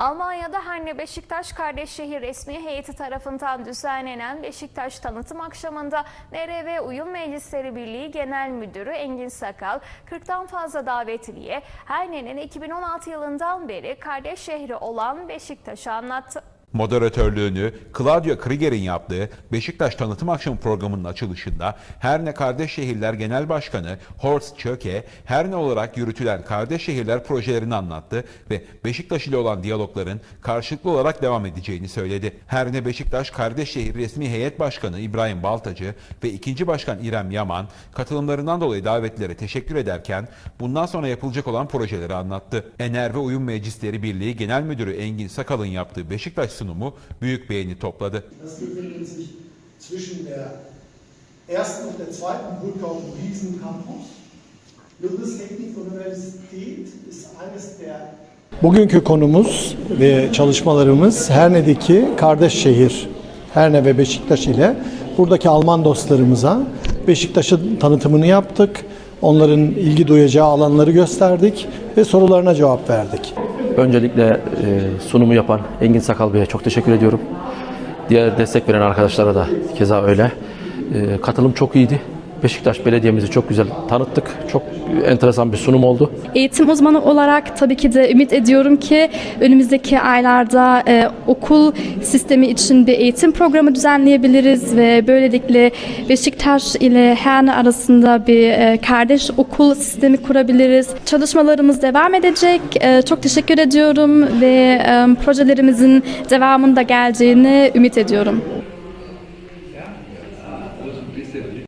Almanya'da Herne Beşiktaş Kardeşşehir resmi heyeti tarafından düzenlenen Beşiktaş tanıtım akşamında NRV Uyum Meclisleri Birliği Genel Müdürü Engin Sakal, 40'tan fazla davetliye Herne'nin 2016 yılından beri kardeş şehri olan Beşiktaş'ı anlattı. Moderatörlüğünü Claudio Krieger'in yaptığı Beşiktaş Tanıtım Akşamı programının açılışında Herne Kardeş Şehirler Genel Başkanı Horst Köke, Herne olarak yürütülen kardeş şehirler projelerini anlattı ve Beşiktaş ile olan diyalogların karşılıklı olarak devam edeceğini söyledi. Herne Beşiktaş Kardeş Şehir Resmi Heyet Başkanı İbrahim Baltacı ve ikinci başkan İrem Yaman katılımlarından dolayı davetlere teşekkür ederken bundan sonra yapılacak olan projeleri anlattı. Ener ve Uyum Meclisleri Birliği Genel Müdürü Engin Sakal'ın yaptığı Beşiktaş sunumu büyük beğeni topladı. Ersten und der zweiten ist eines der Bugünkü konumuz ve çalışmalarımız Herne'deki kardeş şehir Herne ve Beşiktaş ile buradaki Alman dostlarımıza Beşiktaş'ın tanıtımını yaptık. Onların ilgi duyacağı alanları gösterdik ve sorularına cevap verdik. Öncelikle e, sunumu yapan Engin Sakal Bey'e çok teşekkür ediyorum. Diğer destek veren arkadaşlara da keza öyle. E, katılım çok iyiydi. Beşiktaş Belediye'mizi çok güzel tanıttık. Çok enteresan bir sunum oldu. Eğitim uzmanı olarak tabii ki de ümit ediyorum ki önümüzdeki aylarda e, okul sistemi için bir eğitim programı düzenleyebiliriz ve böylelikle Beşiktaş ile Herne arasında bir e, kardeş okul sistemi kurabiliriz. Çalışmalarımız devam edecek. E, çok teşekkür ediyorum ve e, projelerimizin devamında geleceğini ümit ediyorum.